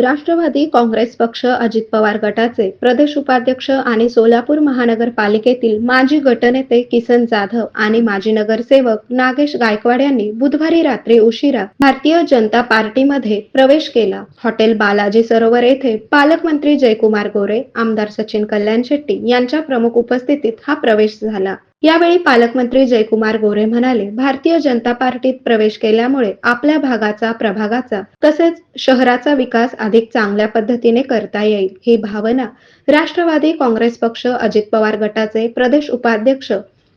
राष्ट्रवादी काँग्रेस पक्ष अजित पवार गटाचे प्रदेश उपाध्यक्ष आणि सोलापूर महानगरपालिकेतील माजी गटनेते किसन जाधव आणि माजी नगरसेवक नागेश गायकवाड यांनी बुधवारी रात्री उशिरा भारतीय जनता पार्टीमध्ये प्रवेश केला. हॉटेल बालाजी सरोवर येथे पालकमंत्री जयकुमार गोरे आमदार सचिन कल्याण शेट्टी यांच्या प्रमुख उपस्थितीत हा प्रवेश झाला. यावेळी पालकमंत्री जयकुमार गोरे म्हणाले भारतीय जनता पार्टीत प्रवेश केल्यामुळे आपल्या भागाचा प्रभागाचा तसेच शहराचा विकास अधिक चांगल्या पद्धतीने करता येईल ही भावना राष्ट्रवादी काँग्रेस पक्ष अजित पवार गटाचे प्रदेश उपाध्यक्ष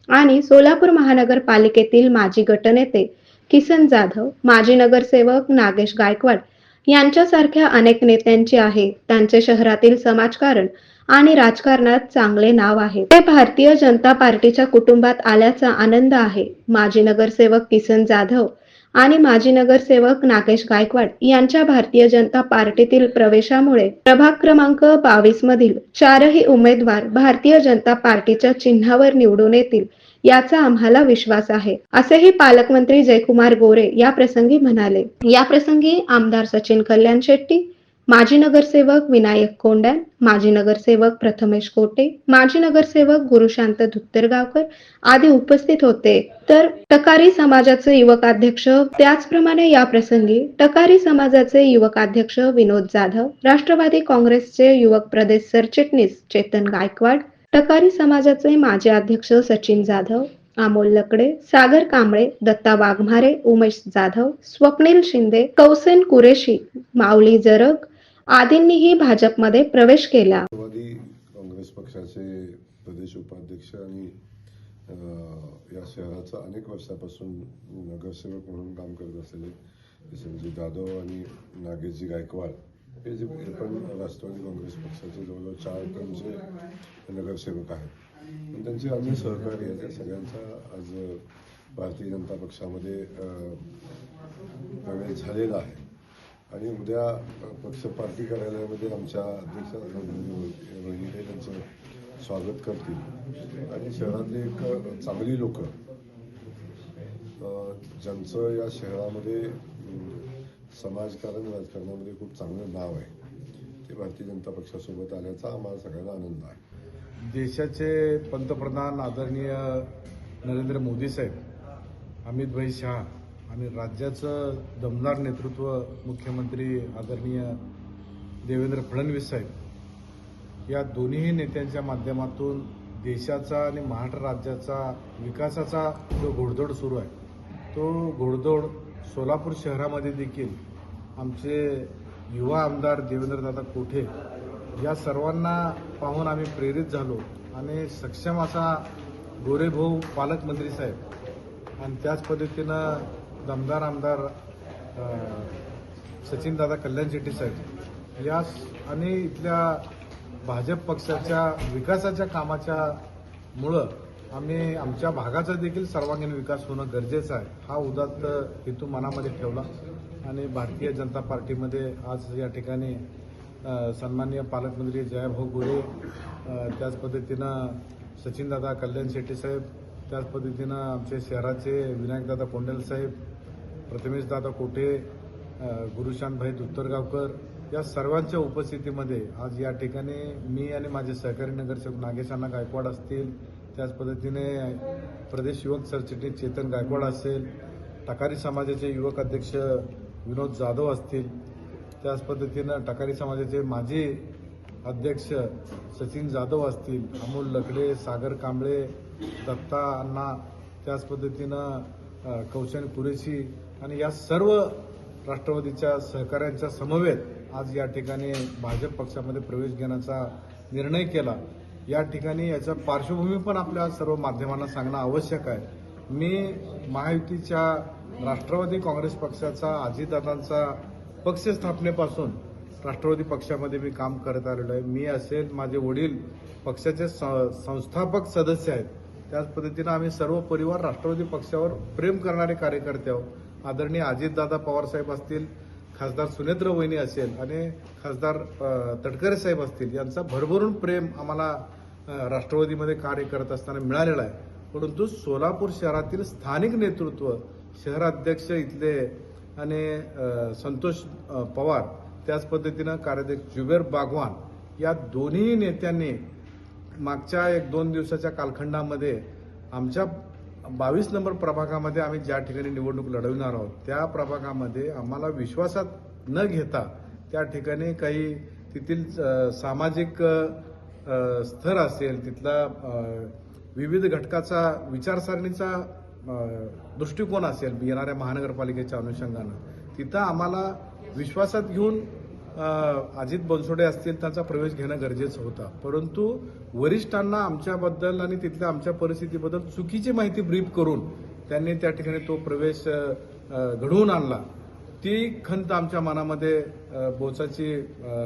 आणि सोलापूर महानगरपालिकेतील माजी गटनेते किसन जाधव माजी नगरसेवक नागेश गायकवाड यांच्यासारख्या अनेक नेत्यांची आहे. त्यांचे शहरातील समाजकारण आणि राजकारणात चांगले नाव आहे. ते भारतीय जनता पार्टीच्या कुटुंबात आल्याचा आनंद आहे. माजी नगरसेवक किसन जाधव आणि माजी नगरसेवक नागेश गायकवाड यांच्या भारतीय जनता पार्टीतील प्रवेशामुळे प्रभाग क्रमांक बावीस मधील चारही उमेदवार भारतीय जनता पार्टीच्या चिन्हावर निवडून येतील याचा आम्हाला विश्वास आहे. असेही पालकमंत्री जयकुमार गोरे या प्रसंगी म्हणाले. या प्रसंगी आमदार सचिन कल्याण शेट्टी माजी नगरसेवक विनायक कोंडॅन माजी नगरसेवक प्रथमेश कोटे माजी नगरसेवक गुरुशांत धुत्तरगावकर आदी उपस्थित होते. तर टकारी समाजाचे युवकाध्यक्ष त्याचप्रमाणे या प्रसंगी टकारी समाजाचे युवकाध्यक्ष विनोद जाधव राष्ट्रवादी काँग्रेसचे युवक प्रदेश सरचिटणीस चेतन गायकवाड टकारी समाजाचे माजी अध्यक्ष सचिन जाधव अमोल लकडे सागर कांबळे दत्ता वाघमारे उमेश जाधव स्वप्नील शिंदे कौसेन कुरेशी माऊली जरग आदींनीही भाजपमध्ये प्रवेश केला. काँग्रेस पक्षाचे प्रदेश उपाध्यक्ष आणि या शहराचा अनेक वर्षापासून नगरसेवक म्हणून काम करत असलेले संजय जाधव आणि नागेशजी गायकवाड हे जे हे पण राष्ट्रवादी काँग्रेस पक्षाचे जवळजवळ चार टर्मचे नगरसेवक आहेत. पण त्यांचे आम्ही सहकारी आहेत त्या सगळ्यांचा आज भारतीय जनता पक्षामध्ये प्रवेश झालेला आहे. आणि उद्या पक्ष पार्टी कार्यालयामध्ये आमच्या अध्यक्ष रोहिणी त्यांचं स्वागत करतील. आणि शहरातली एक चांगली लोक ज्यांचं या शहरामध्ये समाजकारण राजकारणामध्ये खूप चांगलं नाव आहे. ते भारतीय जनता पक्षासोबत आल्याचा आम्हाला सगळ्यांना आनंद आहे. देशाचे पंतप्रधान आदरणीय नरेंद्र मोदी साहेब अमित भाई शहा आणि राज्याचं दमदार नेतृत्व मुख्यमंत्री आदरणीय देवेंद्र फडणवीस साहेब या दोन्हीही नेत्यांच्या माध्यमातून देशाचा आणि महाराष्ट्र राज्याचा विकासाचा जो घोडदौड सुरू आहे तो घोडदौड सोलापूर शहरामध्ये देखील आमचे युवा आमदार देवेंद्रदादा कोठे या सर्वांना पाहून आम्ही प्रेरित झालो आणि सक्षम असा गोरेभाऊ पालकमंत्री साहेब आणि त्याच पद्धतीनं दमदार आमदार सचिनदादा कल्याण शेट्टी साहेब या आणि इथल्या भाजप पक्षाच्या विकासाच्या कामाच्या मुळं आम्ही आमच्या भागाचा देखील सर्वांगीण विकास होणं गरजेचं आहे. हा उदात्त हेतू मनामध्ये ठेवला आणि भारतीय जनता पार्टीमध्ये आज या ठिकाणी सन्माननीय पालकमंत्री जयाभाऊ गोरे त्याच पद्धतीनं सचिनदादा कल्याण शेट्टी साहेब त्याच पद्धतीनं आमचे शहराचे विनायकदादा कोंडेल साहेब प्रथमेशदादा कोठे गुरुशांतभाई दुत्तरगावकर या सर्वांच्या उपस्थितीमध्ये आज या ठिकाणी मी आणि माझे सहकारी नगरसेवक नागेशांना गायकवाड असतील त्याच पद्धतीने प्रदेश युवक सरचिटणीस चेतन गायकवाड असेल टकारी समाजाचे युवक अध्यक्ष विनोद जाधव असतील त्याच पद्धतीनं टकारी समाजाचे माजी अध्यक्ष सचिन जाधव असतील अमोल लकडे सागर कांबळे दत्ता अण्णा त्याच पद्धतीनं अ, कौशन कुरेशी आणि या सर्व राष्ट्रवादीच्या सहकाऱ्यांच्या समवेत आज या ठिकाणी भाजप पक्षामध्ये प्रवेश घेण्याचा निर्णय केला. या ठिकाणी याचा पार्श्वभूमी पण आपल्या सर्व माध्यमांना सांगणं आवश्यक आहे. मी महायुतीच्या राष्ट्रवादी काँग्रेस पक्षाचा अजितदादांचा पक्ष स्थापनेपासून राष्ट्रवादी पक्षामध्ये मी काम करत आलेलो आहे. मी असेल माझे वडील पक्षाचे स- संस्थापक सदस्य आहेत. त्याच पद्धतीनं आम्ही सर्व परिवार राष्ट्रवादी पक्षावर प्रेम करणारे कार्यकर्ते आहोत. आदरणीय अजितदादा पवार साहेब असतील खासदार सुनेत्र वहिनी असेल आणि खासदार तटकरे साहेब असतील यांचा भरभरून प्रेम आम्हाला राष्ट्रवादीमध्ये कार्य करत असताना मिळालेला आहे. परंतु सोलापूर शहरातील स्थानिक नेतृत्व शहराध्यक्ष इथले आणि संतोष पवार त्याच पद्धतीनं कार्याध्यक्ष जुबेर बागवान या दोन्ही नेत्यांनी मागच्या एक दोन दिवसाच्या कालखंडामध्ये आमच्या बावीस नंबर प्रभागामध्ये आम्ही ज्या ठिकाणी निवडणूक लढविणार आहोत त्या प्रभागामध्ये आम्हाला विश्वासात न घेता त्या ठिकाणी काही तेथील सामाजिक स्तर असेल तिथला विविध घटकाचा विचारसरणीचा दृष्टिकोन असेल येणाऱ्या महानगरपालिकेच्या अनुषंगानं तिथं आम्हाला विश्वासात घेऊन अजित बनसोडे असतील त्यांचा प्रवेश घेणं गरजेचं होतं. परंतु वरिष्ठांना आमच्याबद्दल आणि तिथल्या आमच्या परिस्थितीबद्दल चुकीची माहिती ब्रीफ करून त्यांनी त्या ठिकाणी तो प्रवेश घडवून आणला. ती खंत आमच्या मनामध्ये बोचाची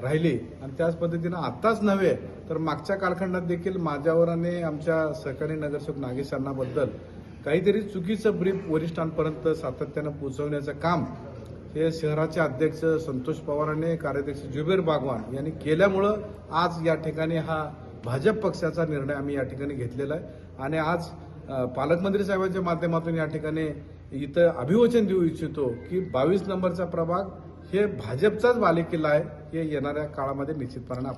राहिली. आणि त्याच पद्धतीनं आत्ताच नव्हे तर मागच्या कालखंडात देखील माझ्यावर आणि आमच्या सहकारी नगरसेवक नागेश काहीतरी चुकीचं ब्रीफ वरिष्ठांपर्यंत सातत्यानं पोहोचवण्याचं काम हे शहराचे अध्यक्ष संतोष पवार आणि कार्याध्यक्ष जुबेर बागवान यांनी केल्यामुळं आज या ठिकाणी हा भाजप पक्षाचा निर्णय आम्ही या ठिकाणी घेतलेला आहे. आणि आज पालकमंत्री साहेबांच्या माध्यमातून या ठिकाणी इथं अभिवचन देऊ इच्छितो की बावीस नंबरचा प्रभाग हे भाजपचाच बालेकिल्ला आहे हे येणाऱ्या काळामध्ये निश्चितपणे